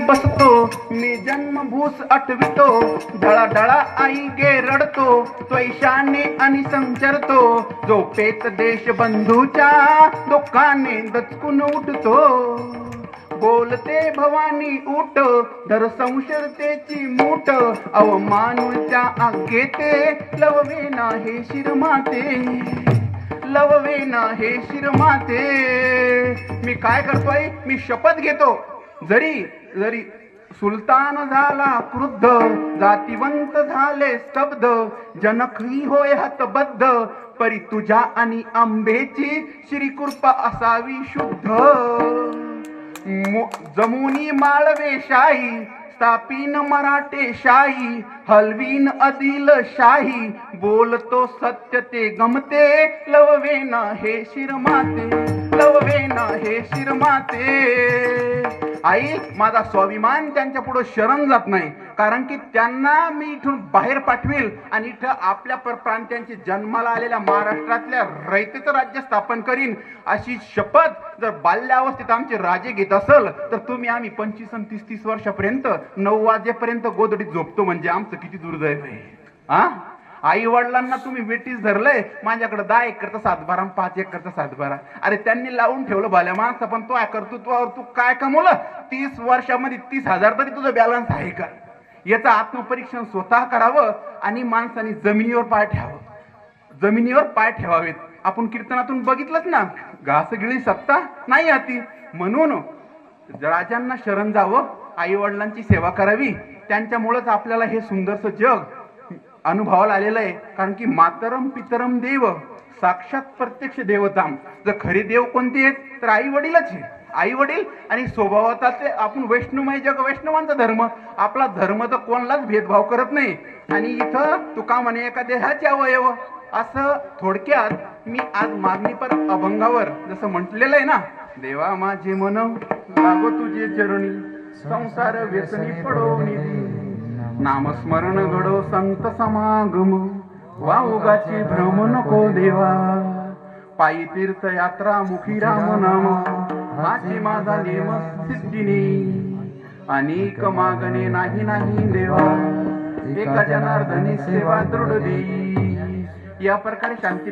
बसतो. मी जन्मभूस आठवितो. ढळा ढळा आई गे रडतो. त्वैशाने आणि संचरतो. झोपेत देश बंधूच्या दुःखाने दचकून उठतो. बोलते भवानी उठ धर संशरतेची मूठ. ते आगेते लववे हे शिरमाते. लववे हे शिरमाते. मी काय करतोय? मी शपथ घेतो. जरी जरी सुलतान झाला क्रुद्ध जातिवंत झाले स्तब्ध जनकही होय हतबद्ध परी तुझ्या आणि आंबेची श्रीकृपा असावी शुद्ध. जमुनी माळवे शाही स्थापीन मराठे शाही हलवीन अदिल शाही बोलतो सत्य ते गमते लववेना हे शिरमाते लववेना हे शिरमाते. आई माझा स्वाभिमान त्यांच्या पुढे शरण जात नाही. कारण की त्यांना मी इथून बाहेर पाठवेल आणि इथं आपल्या प्रांत्यांची जन्माला आलेल्या महाराष्ट्रातल्या रयतेचं राज्य स्थापन करीन. अशी शपथ जर बाल्यावस्थेत आमचे राजे घेत असेल तर तुम्ही आम्ही पंचवीस आणि तीस तीस वर्षापर्यंत नऊ वाजेपर्यंत गोदडीत झोपतो म्हणजे आमचं किती दुर्दैव आहे. हा आई वडिलांना तुम्ही वेटीस धरलंय माझ्याकडे दहा एकरचा सातबारा पाच एकरचा सातबारा अरे त्यांनी लावून ठेवलं भल्या माणसं पण तो कर्तृत्वावर तू काय कमवलं? तीस वर्षामध्ये तीस हजार तरी तुझं बॅलन्स आहे का? याचं आत्मपरीक्षण स्वतः करावं आणि माणसाने जमिनीवर पाय ठेवावं. जमिनीवर पाय ठेवावेत. आपण कीर्तनातून बघितलंच ना घास गिळी सत्ता नाही हाती. म्हणून राजांना शरण जावं आई वडिलांची सेवा करावी. त्यांच्यामुळेच आपल्याला हे सुंदरसं जग अनुभवाला आलेलं आहे. कारण की मातरम पितरम देव साक्षात प्रत्यक्ष देवताम. जर खरे देव कोणते आहेत? तर आई वडीलच आहे आई वडील आणि स्वभावात आपण वैष्णवमय जग वैष्णवांचा धर्म. आपला धर्म तर कोणालाच भेदभाव करत नाही. आणि इथं तुका म्हणे एका देहाचे अवयव. असं थोडक्यात मी आज मागणीपर अभंगावर जसं म्हटलेलं आहे ना देवा माझे मन लागो तुझे चरणी. संसार व्यसनी पडो निधी. नामस्मरण घडो संत समागम. वाउगाची भ्रम नको देवा. पायी तीर्थ यात्रा मुखी राम नाम. हाची माझा नेम सिद्धिनी. अनेक मागणे नाही नाही देवा. एका जनार्दनी सेवा दृढ देई. या प्रकारे शांती